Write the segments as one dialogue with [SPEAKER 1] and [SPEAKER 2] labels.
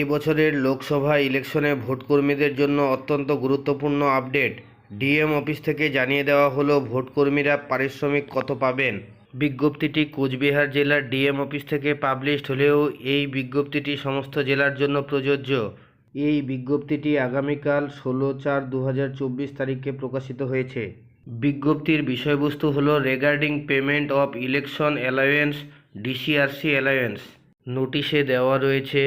[SPEAKER 1] এবছরের লোকসভা ইলেকশনে ভোটকর্মীদের জন্য অত্যন্ত গুরুত্বপূর্ণ আপডেট। ডিএম অফিস থেকে জানিয়ে দেওয়া হলো, ভোটকর্মীরা পারিশ্রমিক কত পাবেন? বিজ্ঞপ্তিটি কোচবিহার জেলার ডিএম অফিস থেকে পাবলিশড হলেও এই বিজ্ঞপ্তিটি সমস্ত জেলার জন্য প্রযোজ্য। এই বিজ্ঞপ্তিটি আগামীকাল ষোলো চার দু তারিখে প্রকাশিত হয়েছে। বিজ্ঞপ্তির বিষয়বস্তু হলো regarding payment of election allowance, DCRC allowance. নোটিশে দেওয়া রয়েছে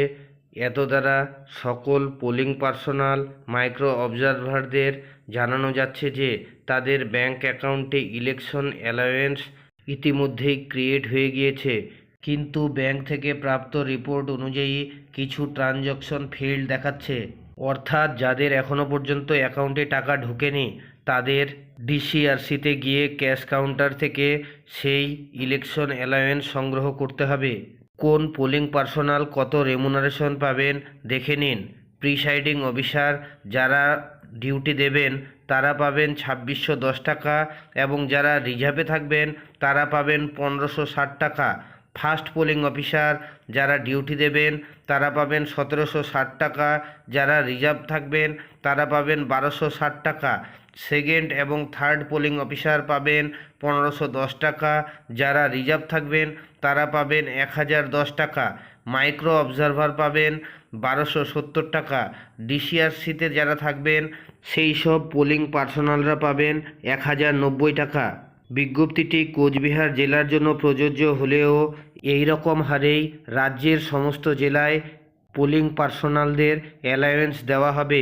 [SPEAKER 1] এত দ্বারা সকল পোলিং পার্সোনাল মাইক্রো অবজারভারদের জানানো যাচ্ছে যে, তাদের ব্যাংক অ্যাকাউন্টে ইলেকশন অ্যালায়েন্স ইতিমধ্যেই ক্রিয়েট হয়ে গিয়েছে। কিন্তু ব্যাংক থেকে প্রাপ্ত রিপোর্ট অনুযায়ী কিছু ট্রানজ্যাকশন ফেইল্ড দেখাচ্ছে। অর্থাৎ যাদের এখনও পর্যন্ত অ্যাকাউন্টে টাকা ঢোকেনি, তাদের ডিসিআরসিতে গিয়ে ক্যাশ কাউন্টার থেকে সেই ইলেকশন অ্যালায়েন্স সংগ্রহ করতে হবে। কোন পোলিং পার্সোনাল কত রেমুনারেশন পাবেন দেখে নিন। প্রিসাইডিং অফিসার যারা ডিউটি দেবেন, তারা পাবেন ছাব্বিশশো দশ টাকা এবং যারা রিজার্ভে থাকবেন, তারা পাবেন পনেরোশো ষাট টাকা। ফার্স্ট পোলিং অফিসার যারা ডিউটি দেবেন, তারা পাবেন সতেরোশো ষাট টাকা। যারা রিজার্ভ থাকবেন, তারা পাবেন বারোশো ষাট টাকা। সেকেন্ড এবং থার্ড পোলিং অফিসার পাবেন পনেরোশো দশ টাকা। যারা রিজার্ভ থাকবেন, তারা পাবেন এক হাজার দশ টাকা। মাইক্রো অবজারভার পাবেন বারোশো সত্তর টাকা। ডিসিআরসিতে যারা থাকবেন, সেই সব পোলিং পার্সোনালরা পাবেন এক হাজার নব্বই টাকা। বিজ্ঞপ্তিটি কোচবিহার জেলার জন্য প্রযোজ্য হলেও এই রকম হারেই রাজ্যের সমস্ত জেলায় পোলিং পার্সোনালদের অ্যালায়েন্স দেওয়া হবে।